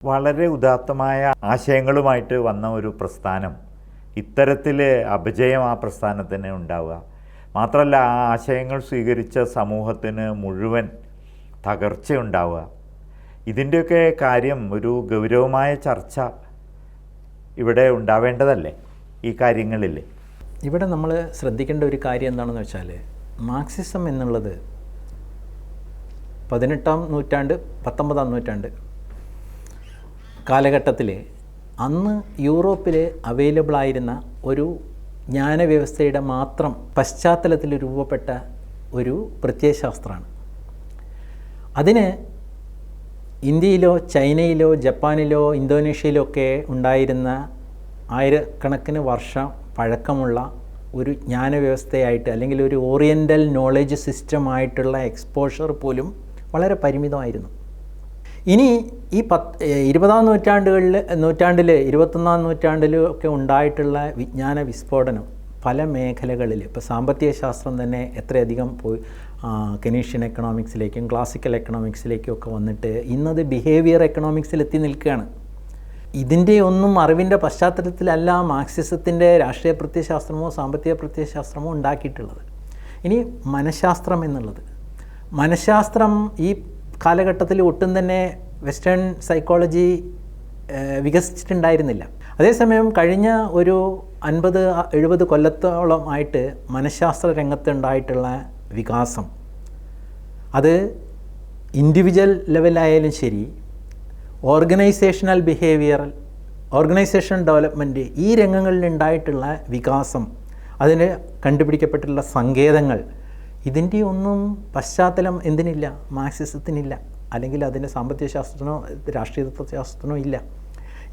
വളരെ ഉദാത്തമായ ആശയങ്ങളുമായിട്ട് വന്ന ഒരു പ്രസ്ഥാനം. ഇത്തരത്തിൽ അപജയം ആ പ്രസ്ഥാനത്തിന് ഉണ്ടാവുക. മാത്രമല്ല ആ ആശയങ്ങൾ സ്വീകരിച്ച സമൂഹത്തിന് മുഴുവൻ തകർച്ചയുണ്ടാവുക ഇതിന്റെയൊക്കെ കാര്യം ഒരു ഗൗരവമായ ചർച്ച ഇവിടെ ഉണ്ടാവേണ്ടതല്ലേ ഈ കാര്യങ്ങളിൽ ഇവിടെ നമ്മൾ ശ്രദ്ധിക്കേണ്ട ഒരു കാര്യം എന്താണെന്ന് വെച്ചാൽ മാർക്സിസം എന്നുള്ളത് പതിനെട്ടാം നൂറ്റാണ്ട് പത്തൊമ്പതാം നൂറ്റാണ്ട് കാലഘട്ടത്തിൽ അന്ന് യൂറോപ്പിൽ അവൈലബിൾ ആയിരുന്ന ഒരു ജ്ഞാനവ്യവസ്ഥയുടെ മാത്രം പശ്ചാത്തലത്തിൽ രൂപപ്പെട്ട ഒരു പ്രത്യയശാസ്ത്രമാണ് അതിന് ഇന്ത്യയിലോ ചൈനയിലോ ജപ്പാനിലോ ഇന്തോനേഷ്യയിലോ ഒക്കെ ഉണ്ടായിരുന്ന ആയിരക്കണക്കിന് വർഷം പഴക്കമുള്ള ഒരു ജ്ഞാനവ്യവസ്ഥയായിട്ട് അല്ലെങ്കിൽ ഒരു ഓറിയന്റൽ നോളജ് സിസ്റ്റമായിട്ടുള്ള എക്സ്പോഷർ പോലും വളരെ പരിമിതമായിരുന്നു. ഇനി ഈ പത്ത് ഇരുപതാം നൂറ്റാണ്ടുകളിൽ നൂറ്റാണ്ടിൽ ഇരുപത്തൊന്നാം നൂറ്റാണ്ടിലും ഒക്കെ ഉണ്ടായിട്ടുള്ള വിജ്ഞാന വിസ്ഫോടനം പല മേഖലകളിൽ ഇപ്പോൾ സാമ്പത്തിക ശാസ്ത്രം തന്നെ എത്രയധികം പോയി കെനീഷ്യൻ എക്കണോമിക്സിലേക്കും ക്ലാസിക്കൽ എക്കണോമിക്സിലേക്കും ഒക്കെ വന്നിട്ട് ഇന്നത് ബിഹേവിയർ എക്കണോമിക്സിൽ എത്തി നിൽക്കുകയാണ്. ഇതിന്റെ ഒന്നും അറിവിന്റെ പശ്ചാത്തലത്തിലല്ല മാർക്സിസത്തിന്റെ രാഷ്ട്രീയ പ്രത്യയശാസ്ത്രമോ സാമ്പത്തിക പ്രത്യയശാസ്ത്രമോ ഉണ്ടാക്കിയിട്ടുള്ളത്. ഇനി മനഃശാസ്ത്രം എന്നുള്ളത്. മനഃശാസ്ത്രം ഈ കാലഘട്ടത്തിൽ ഒട്ടും തന്നെ വെസ്റ്റേൺ സൈക്കോളജി വികസിച്ചിട്ടുണ്ടായിരുന്നില്ല. അതേസമയം കഴിഞ്ഞ ഒരു അൻപത് എഴുപത് കൊല്ലത്തോളം ആയിട്ട് മനഃശാസ്ത്ര രംഗത്തുണ്ടായിട്ടുള്ള വികാസം. അത് ഇൻഡിവിജ്വൽ ലെവലായാലും ശരി ഓർഗനൈസേഷണൽ ബിഹേവിയർ ഓർഗനൈസേഷൻ ഡെവലപ്മെന്റ് ഈ രംഗങ്ങളിൽ ഉണ്ടായിട്ടുള്ള വികാസം അതിന് കണ്ടുപിടിക്കപ്പെട്ടിട്ടുള്ള സങ്കേതങ്ങൾ ഇതിന്റെ ഒന്നും പശ്ചാത്തലം എന്തിനില്ല? മാർക്സിസത്തിനില്ല. അല്ലെങ്കിൽ അതിന് സാമ്പത്തിക ശാസ്ത്രത്തിനോ രാഷ്ട്രീയ തത്വശാസ്ത്രത്തിനോ ഇല്ല.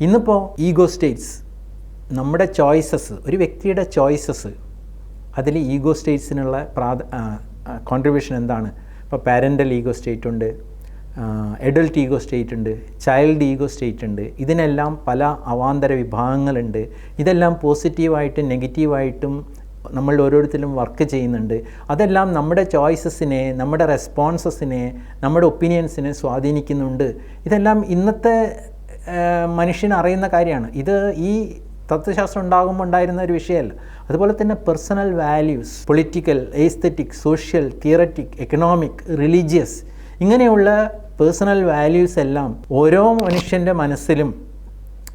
ഇന്നിപ്പോൾ ഈഗോ സ്റ്റേറ്റ്സ് നമ്മുടെ ചോയ്സസ് ഒരു വ്യക്തിയുടെ ചോയ്സസ് അതിൽ ഈഗോ സ്റ്റേറ്റ്സിനുള്ള പ്രാധ കോൺട്രിബ്യൂഷൻ എന്താണ്? ഇപ്പോൾ പാരന്റൽ ഈഗോ സ്റ്റേറ്റ് ഉണ്ട് എഡൽട്ട് ഈഗോ സ്റ്റേറ്റ് ഉണ്ട് ചൈൽഡ് ഈഗോ സ്റ്റേറ്റ് ഉണ്ട് ഇതിനെല്ലാം പല അവാന്തര വിഭാഗങ്ങളുണ്ട്. ഇതെല്ലാം പോസിറ്റീവായിട്ടും നെഗറ്റീവായിട്ടും നമ്മൾ ഓരോരുത്തരും വർക്ക് ചെയ്യുന്നുണ്ട്. അതെല്ലാം നമ്മുടെ ചോയ്സസിനെ നമ്മുടെ റെസ്പോൺസസിനെ നമ്മുടെ ഒപ്പീനിയൻസിനെ സ്വാധീനിക്കുന്നുണ്ട്. ഇതെല്ലാം ഇന്നത്തെ മനുഷ്യൻ അറിയുന്ന കാര്യമാണ്. ഇത് ഈ തത്വശാസ്ത്രം ഉണ്ടാകുമ്പോൾ ഉണ്ടായിരുന്ന ഒരു വിഷയമല്ല. അതുപോലെ തന്നെ personal values political aesthetic social theoretic economic religious ഇങ്ങനെയുള്ള പേഴ്സണൽ വാല്യൂസ് എല്ലാം ഓരോ മനുഷ്യന്റെ മനസ്സിലും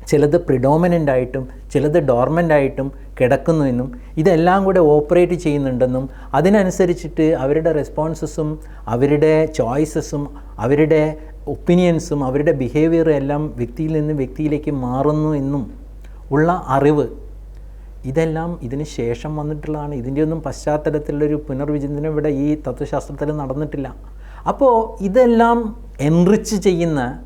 ചിലത് പ്രിഡോമിനന്റ് ആയിട്ടും ചിലത് ഡോർമെന്റ് ആയിട്ടും കിടക്കുന്നു എന്നും ഇതെല്ലാം കൂടെ ഓപ്പറേറ്റ് ചെയ്യുന്നുണ്ടെന്നും അതിനനുസരിച്ചിട്ട് അവരുടെ റെസ്പോൺസസും അവരുടെ ചോയ്സസും അവരുടെ ഒപ്പീനിയൻസും അവരുടെ ബിഹേവിയറും എല്ലാം വ്യക്തിയിൽ നിന്ന് വ്യക്തിയിലേക്ക് മാറുന്നു എന്നും ഉള്ള അറിവ്. ഇതെല്ലാം ഇതിന് ശേഷം വന്നിട്ടുള്ളതാണ്. ഇതിന്റെ ഒന്നും പശ്ചാത്തലത്തിലുള്ളൊരു പുനർവിചിന്തനം ഇവിടെ ഈ തത്വശാസ്ത്രത്തിൽ നടന്നിട്ടില്ല. അപ്പോൾ ഇതെല്ലാം എൻറിച്ച് ചെയ്യുന്ന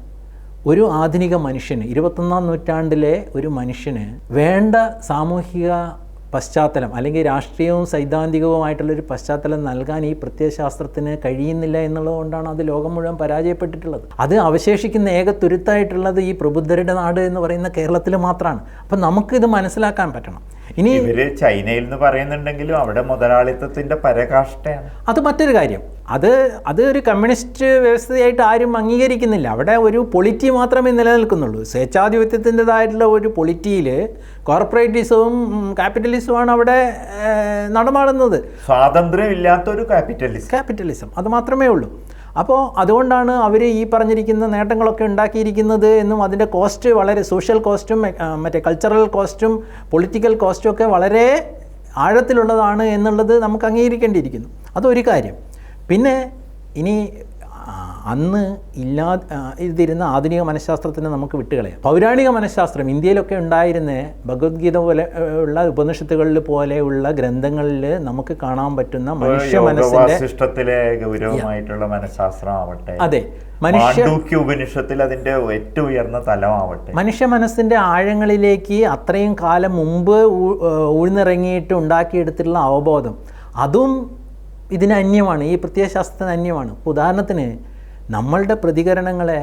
ഒരു ആധുനിക മനുഷ്യന് ഇരുപത്തൊന്നാം നൂറ്റാണ്ടിലെ ഒരു മനുഷ്യന് വേണ്ട സാമൂഹിക പശ്ചാത്തലം അല്ലെങ്കിൽ രാഷ്ട്രീയവും സൈദ്ധാന്തികവുമായിട്ടുള്ളൊരു പശ്ചാത്തലം നൽകാൻ ഈ പ്രത്യയശാസ്ത്രത്തിന് കഴിയുന്നില്ല എന്നുള്ളതുകൊണ്ടാണ് അത് ലോകം മുഴുവൻ പരാജയപ്പെട്ടിട്ടുള്ളത്. അത് അവശേഷിക്കുന്ന ഏക തുരുത്തായിട്ടുള്ളത് ഈ പ്രബുദ്ധരുടെ നാട് എന്ന് പറയുന്ന കേരളത്തിൽ മാത്രമാണ്. അപ്പം നമുക്കിത് മനസ്സിലാക്കാൻ പറ്റണം. ഇനി ഇവർ ചൈനയിൽ നിന്ന് പറയുന്നുണ്ടെങ്കിലും അവിടെ മുതലാളിത്തത്തിന്റെ പരകാഷ്ഠയാണ്. അത് മറ്റൊരു കാര്യം. അത് അത് ഒരു കമ്മ്യൂണിസ്റ്റ് വ്യവസ്ഥയായിട്ട് ആരും അംഗീകരിക്കുന്നില്ല. അവിടെ ഒരു പൊളിറ്റി മാത്രമേ നിലനിൽക്കുന്നുള്ളൂ. സ്വേച്ഛാധിപത്യത്തിന്റെതായിട്ടുള്ള ഒരു പൊളിറ്റിയിൽ കോർപ്പറേറ്റിസവും ക്യാപിറ്റലിസവുമാണ് അവിടെ നടമാടുന്നത്. സ്വാതന്ത്ര്യമില്ലാത്ത ഒരു ക്യാപിറ്റലിസം. ക്യാപിറ്റലിസം. അത് മാത്രമേ ഉള്ളൂ. അപ്പോൾ അതുകൊണ്ടാണ് അവർ ഈ പറഞ്ഞിരിക്കുന്ന നേട്ടങ്ങളൊക്കെ ഉണ്ടാക്കിയിരിക്കുന്നത് എന്നും അതിന്റെ കോസ്റ്റ് വളരെ സോഷ്യൽ കോസ്റ്റും മറ്റേ കൾച്ചറൽ കോസ്റ്റും പൊളിറ്റിക്കൽ കോസ്റ്റും ഒക്കെ വളരെ ആഴത്തിലുള്ളതാണ് എന്നുള്ളത് നമുക്ക് അംഗീകരിക്കേണ്ടിയിരിക്കുന്നു. അതൊരു കാര്യം. പിന്നെ ഇനി അന്ന് ഇല്ലാ ഇതിരുന്ന ആധുനിക മനഃശാസ്ത്രത്തിന് നമുക്ക് വിട്ടുകളയാം. പൗരാണിക മനഃശാസ്ത്രം ഇന്ത്യയിലൊക്കെ ഉണ്ടായിരുന്ന ഭഗവത്ഗീത പോലെ ഉള്ള ഉപനിഷത്തുകളിൽ പോലെയുള്ള ഗ്രന്ഥങ്ങളിൽ നമുക്ക് കാണാൻ പറ്റുന്ന മനുഷ്യ മനസ്സിന്റെ ഗൗരവമായിട്ടുള്ള മനഃശാസ്ത്രം ആവട്ടെ അതെ. മനുഷ്യ ഉപനിഷത്തിൽ അതിന്റെ ഏറ്റവും ഉയർന്ന തലമാവട്ടെ. മനുഷ്യ മനസ്സിന്റെ ആഴങ്ങളിലേക്ക് അത്രയും കാലം മുമ്പ് ഉഴുന്നിറങ്ങിയിട്ട് ഊഴ്ന്നിറങ്ങിയിട്ട് ഉണ്ടാക്കിയെടുത്തിട്ടുള്ള അവബോധം അതും ഇതിന് അന്യമാണ് ഈ പ്രത്യയശാസ്ത്രത്തിന് അന്യമാണ്. ഉദാഹരണത്തിന് നമ്മളുടെ പ്രതികരണങ്ങളെ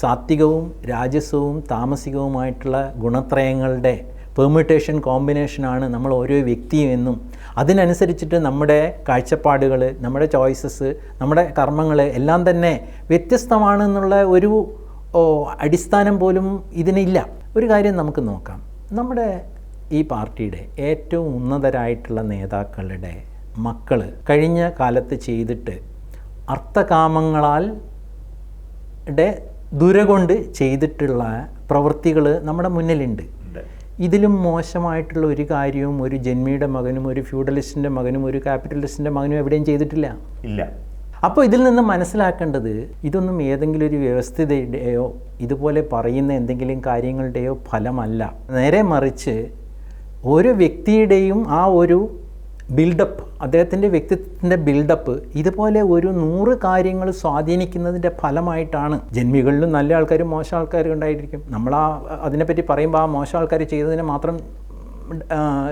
സാത്വികവും രാജസവും താമസികവുമായിട്ടുള്ള ഗുണത്രയങ്ങളുടെ പെർമ്യൂട്ടേഷൻ കോമ്പിനേഷനാണ് നമ്മൾ ഓരോ വ്യക്തിയും എന്നും. അതിനനുസരിച്ചിട്ട് നമ്മുടെ കാഴ്ചപ്പാടുകൾ നമ്മുടെ ചോയ്സസ് നമ്മുടെ കർമ്മങ്ങൾ എല്ലാം തന്നെ വ്യത്യസ്തമാണെന്നുള്ള ഒരു അടിസ്ഥാനം പോലും ഇതിനില്ല. ഒരു കാര്യം നമുക്ക് നോക്കാം. നമ്മുടെ ഈ പാർട്ടിയുടെ ഏറ്റവും ഉന്നതരായിട്ടുള്ള നേതാക്കളുടെ മക്കൾ കഴിഞ്ഞ കാലത്ത് ചെയ്തിട്ട് അർത്ഥകാമങ്ങളാൽ ടെ ദുരകൊണ്ട് ചെയ്തിട്ടുള്ള പ്രവൃത്തികൾ നമ്മുടെ മുന്നിലുണ്ട്. ഇതിലും മോശമായിട്ടുള്ള ഒരു കാര്യവും ഒരു ജന്മിയുടെ മകനും ഒരു ഫ്യൂഡലിസ്റ്റിന്റെ മകനും ഒരു ക്യാപിറ്റലിസ്റ്റിന്റെ മകനും എവിടെയും ചെയ്തിട്ടില്ല. ഇല്ല. അപ്പോൾ ഇതിൽ നിന്ന് മനസ്സിലാക്കേണ്ടത് ഇതൊന്നും ഏതെങ്കിലും ഒരു വ്യവസ്ഥിതയുടെയോ ഇതുപോലെ പറയുന്ന എന്തെങ്കിലും കാര്യങ്ങളുടെയോ ഫലമല്ല. നേരെ മറിച്ച് ഓരോ വ്യക്തിയുടെയും ആ ഒരു ബിൽഡപ്പ് അദ്ദേഹത്തിന്റെ വ്യക്തിത്വത്തിന്റെ ബിൽഡപ്പ് ഇതുപോലെ ഒരു നൂറ് കാര്യങ്ങൾ സ്വാധീനിക്കുന്നതിന്റെ ഫലമായിട്ടാണ്. ജന്മികളിലും നല്ല ആൾക്കാരും മോശം ആൾക്കാരും ഉണ്ടായിരിക്കും. നമ്മൾ ആ അതിനെപ്പറ്റി പറയുമ്പോൾ ആ മോശം ആൾക്കാർ ചെയ്തതിനെ മാത്രം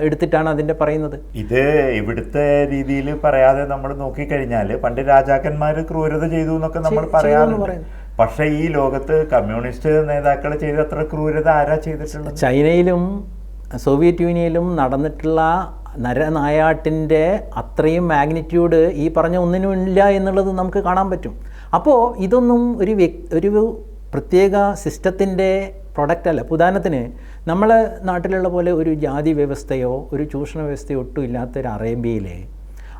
എടുത്തിട്ടാണ് അതിന്റെ പറയുന്നത്. ഇത് ഇവിടുത്തെ രീതിയിൽ പറയാതെ നമ്മൾ നോക്കിക്കഴിഞ്ഞാൽ പണ്ട് രാജാക്കന്മാർ ക്രൂരത ചെയ്തു എന്നൊക്കെ നമ്മൾ പറയാറുണ്ട്. പക്ഷേ പക്ഷെ ഈ ലോകത്ത് കമ്മ്യൂണിസ്റ്റ് നേതാക്കൾ ചെയ്ത അത്ര ക്രൂരത ആരാ ചെയ്തിട്ടുള്ളത്? ചൈനയിലും സോവിയറ്റ് യൂണിയനിലും നടന്നിട്ടുള്ള നരനായാട്ടിന്റെ അത്രയും മാഗ്നിറ്റ്യൂഡ് ഈ പറഞ്ഞ ഒന്നിനുമില്ല എന്നുള്ളത് നമുക്ക് കാണാൻ പറ്റും. അപ്പോൾ ഇതൊന്നും ഒരു ഒരു പ്രത്യേക സിസ്റ്റത്തിന്റെ പ്രൊഡക്റ്റ് അല്ല. ഉദാഹരണത്തിന് നമ്മളെ നാട്ടിലുള്ള പോലെ ഒരു ജാതി വ്യവസ്ഥയോ ഒരു ചൂഷണ വ്യവസ്ഥയോ ഒട്ടും ഇല്ലാത്ത ഒരു അറേബ്യയിലെ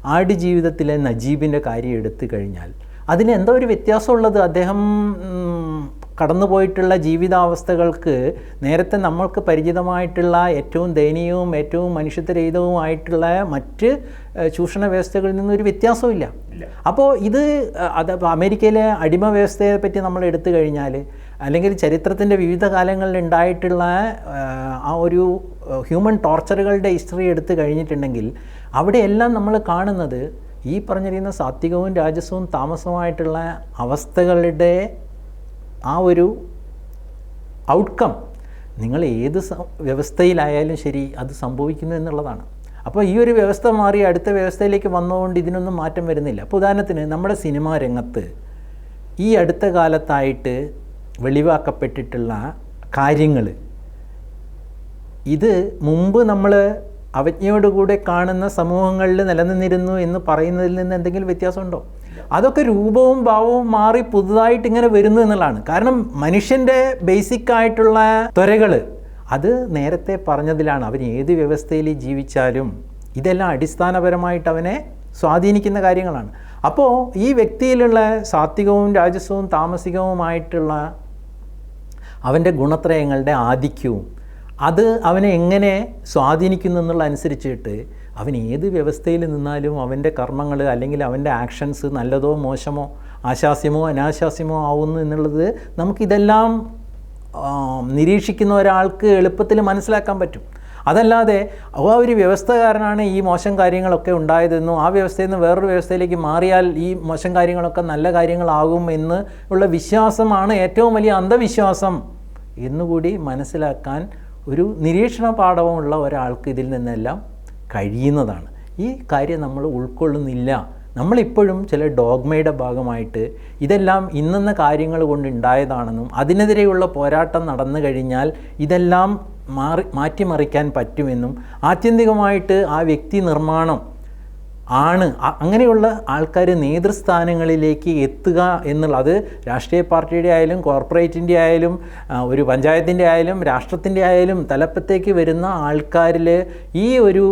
ആടുജീവിതത്തിലെ നജീബിന്റെ കാര്യം എടുത്തു കഴിഞ്ഞാൽ അതിന് എന്തോ ഒരു വ്യത്യാസമുള്ളത് അദ്ദേഹം കടന്നുപോയിട്ടുള്ള ജീവിതാവസ്ഥകൾക്ക് നേരത്തെ നമ്മൾക്ക് പരിചിതമായിട്ടുള്ള ഏറ്റവും ദയനീയവും ഏറ്റവും മനുഷ്യത്വരഹിതവുമായിട്ടുള്ള മറ്റ് ചൂഷണ വ്യവസ്ഥകളിൽ നിന്നൊരു വ്യത്യാസമില്ല. അപ്പോൾ ഇത് അത് അമേരിക്കയിലെ അടിമ വ്യവസ്ഥയെ പറ്റി നമ്മൾ എടുത്തു കഴിഞ്ഞാൽ അല്ലെങ്കിൽ ചരിത്രത്തിന്റെ വിവിധ കാലങ്ങളിൽ ഉണ്ടായിട്ടുള്ള ആ ഒരു ഹ്യൂമൻ ടോർച്ചറുകളുടെ ഹിസ്റ്ററി എടുത്തു കഴിഞ്ഞിട്ടുണ്ടെങ്കിൽ അവിടെയെല്ലാം നമ്മൾ കാണുന്നത് ഈ പറഞ്ഞിരിക്കുന്ന സാത്വികവും രാജസവും താമസവുമായിട്ടുള്ള അവസ്ഥകളുടെ ആ ഒരു ഔട്ട്കം നിങ്ങൾ ഏത് വ്യവസ്ഥയിലായാലും ശരി അത് സംഭവിക്കുന്നു എന്നുള്ളതാണ്. അപ്പോൾ ഈ ഒരു വ്യവസ്ഥ മാറി അടുത്ത വ്യവസ്ഥയിലേക്ക് വന്നതുകൊണ്ട് ഇതിനൊന്നും മാറ്റം വരുന്നില്ല. അപ്പോൾ ഉദാഹരണത്തിന് നമ്മുടെ സിനിമാ രംഗത്ത് ഈ അടുത്ത കാലത്തായിട്ട് വെളിവാക്കപ്പെട്ടിട്ടുള്ള കാര്യങ്ങൾ ഇത് മുമ്പ് നമ്മൾ അവജ്ഞയോടുകൂടെ കാണുന്ന സമൂഹങ്ങളിൽ നിലനിന്നിരുന്നു എന്ന് പറയുന്നതിൽ നിന്ന് എന്തെങ്കിലും വ്യത്യാസമുണ്ടോ? അതൊക്കെ രൂപവും ഭാവവും മാറി പുതുതായിട്ട് ഇങ്ങനെ വരുന്നു എന്നുള്ളതാണ്. കാരണം മനുഷ്യന്റെ ബേസിക് ആയിട്ടുള്ള ത്വരകൾ അത് നേരത്തെ പറഞ്ഞതിലാണ്. അവൻ ഏത് വ്യവസ്ഥയിൽ ജീവിച്ചാലും ഇതെല്ലാം അടിസ്ഥാനപരമായിട്ട് അവനെ സ്വാധീനിക്കുന്ന കാര്യങ്ങളാണ്. അപ്പോൾ ഈ വ്യക്തിയിലുള്ള സാത്വികവും രാജസവും താമസികവുമായിട്ടുള്ള അവന്റെ ഗുണത്രയങ്ങളുടെ ആധിക്യവും അത് അവനെ എങ്ങനെ സ്വാധീനിക്കുന്നു എന്നുള്ള അനുസരിച്ചിട്ട് അവൻ ഏത് വ്യവസ്ഥയിൽ നിന്നാലും അവന്റെ കർമ്മങ്ങൾ അല്ലെങ്കിൽ അവന്റെ ആക്ഷൻസ് നല്ലതോ മോശമോ ആശാസ്യമോ അനാശാസ്യമോ ആവുന്നു എന്നുള്ളത് നമുക്കിതെല്ലാം നിരീക്ഷിക്കുന്ന ഒരാൾക്ക് എളുപ്പത്തിൽ മനസ്സിലാക്കാൻ പറ്റും. അതല്ലാതെ ആ ഒരു വ്യവസ്ഥ കാരണമാണ് ഈ മോശം കാര്യങ്ങളൊക്കെ ഉണ്ടായതെന്നും ആ വ്യവസ്ഥയിൽ നിന്ന് വേറൊരു വ്യവസ്ഥയിലേക്ക് മാറിയാൽ ഈ മോശം കാര്യങ്ങളൊക്കെ നല്ല കാര്യങ്ങളാകും എന്ന് ഉള്ള വിശ്വാസമാണ് ഏറ്റവും വലിയ അന്ധവിശ്വാസം എന്നുകൂടി മനസ്സിലാക്കാൻ ഒരു നിരീക്ഷണ പാഠവുമുള്ള ഒരാൾക്ക് ഇതിൽ നിന്നെല്ലാം കഴിയുന്നതാണ്. ഈ കാര്യം നമ്മൾ ഉൾക്കൊള്ളുന്നില്ല. നമ്മളിപ്പോഴും ചില ഡോഗ്മയുടെ ഭാഗമായിട്ട് ഇതെല്ലാം ഇന്നെന്ന കാര്യങ്ങൾ കൊണ്ട് ഉണ്ടായതാണെന്നും അതിനെതിരെയുള്ള പോരാട്ടം നടന്നു കഴിഞ്ഞാൽ ഇതെല്ലാം മാറി മാറ്റിമറിക്കാൻ പറ്റുമെന്നും ആത്യന്തികമായിട്ട് ആ വ്യക്തി നിർമ്മാണം ആണ്. അങ്ങനെയുള്ള ആൾക്കാർ നേതൃസ്ഥാനങ്ങളിലേക്ക് എത്തുക എന്നുള്ളത് രാഷ്ട്രീയ പാർട്ടിയുടെ ആയാലും കോർപ്പറേറ്റിന്റെ ആയാലും ഒരു പഞ്ചായത്തിന്റെ ആയാലും രാഷ്ട്രത്തിന്റെ ആയാലും തലപ്പത്തേക്ക് വരുന്ന ആൾക്കാരിൽ ഈ ഒരു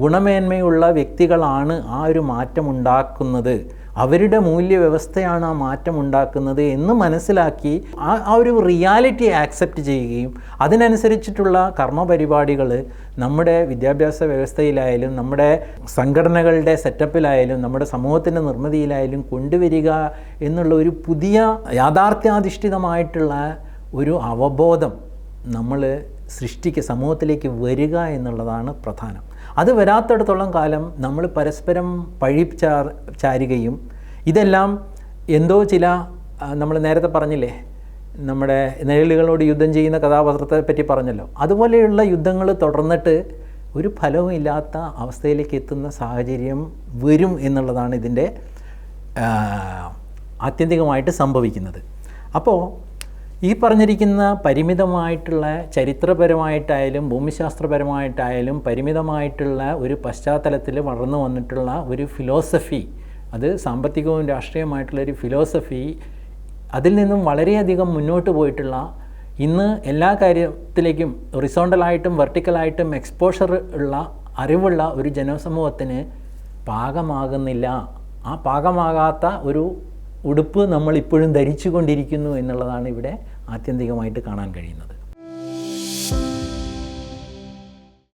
ഗുണമേന്മയുള്ള വ്യക്തികളാണ് ആ ഒരു മാറ്റം ഉണ്ടാക്കുന്നത് അവരുടെ മൂല്യവ്യവസ്ഥയാണ് ആ മാറ്റം ഉണ്ടാക്കുന്നത് എന്ന് മനസ്സിലാക്കി ആ ഒരു റിയാലിറ്റി ആക്സെപ്റ്റ് ചെയ്യുകയും അതിനനുസരിച്ചിട്ടുള്ള കർമ്മപരിപാടികൾ നമ്മുടെ വിദ്യാഭ്യാസ വ്യവസ്ഥയിലായാലും നമ്മുടെ സംഘടനകളുടെ സെറ്റപ്പിലായാലും നമ്മുടെ സമൂഹത്തിന്റെ നിർമ്മിതിയിലായാലും കൊണ്ടുവരിക എന്നുള്ള ഒരു പുതിയ യാഥാർത്ഥ്യാധിഷ്ഠിതമായിട്ടുള്ള ഒരു അവബോധം നമ്മൾ സൃഷ്ടിക്കുക സമൂഹത്തിലേക്ക് വരിക എന്നുള്ളതാണ് പ്രധാനം. അത് വരാത്തിടത്തോളം കാലം നമ്മൾ പരസ്പരം പഴി ചാരുകയും ഇതെല്ലാം എന്തോ ചില നമ്മൾ നേരത്തെ പറഞ്ഞില്ലേ നമ്മുടെ നിഴലുകളോട് യുദ്ധം ചെയ്യുന്ന കഥാപാത്രത്തെ പറ്റി പറഞ്ഞല്ലോ. അതുപോലെയുള്ള യുദ്ധങ്ങൾ തുടർന്നിട്ട് ഒരു ഫലവും ഇല്ലാത്ത അവസ്ഥയിലേക്ക് എത്തുന്ന സാഹചര്യം വരും എന്നുള്ളതാണ് ഇതിന്റെ ആത്യന്തികമായിട്ട് സംഭവിക്കുന്നത്. അപ്പോൾ ഈ പറഞ്ഞിരിക്കുന്ന പരിമിതമായിട്ടുള്ള ചരിത്രപരമായിട്ടായാലും ഭൂമിശാസ്ത്രപരമായിട്ടായാലും പരിമിതമായിട്ടുള്ള ഒരു പശ്ചാത്തലത്തിൽ വളർന്നു വന്നിട്ടുള്ള ഒരു ഫിലോസഫി അത് സാമ്പത്തികവും രാഷ്ട്രീയമായിട്ടുള്ള ഒരു ഫിലോസഫി അതിൽ നിന്നും വളരെയധികം മുന്നോട്ട് പോയിട്ടുള്ള ഇന്ന് എല്ലാ കാര്യത്തിലേക്കും റിസോണ്ടലായിട്ടും വെർട്ടിക്കലായിട്ടും എക്സ്പോഷർ ഉള്ള അറിവുള്ള ഒരു ജനസമൂഹത്തിന് പാകമാകുന്നില്ല. ആ പാകമാകാത്ത ഒരു ഉടുപ്പ് നമ്മൾ ഇപ്പോഴും ധരിച്ചു കൊണ്ടിരിക്കുന്നു എന്നുള്ളതാണ് ഇവിടെ ആത്യന്തികമായിട്ട് കാണാൻ കഴിയുന്നത്.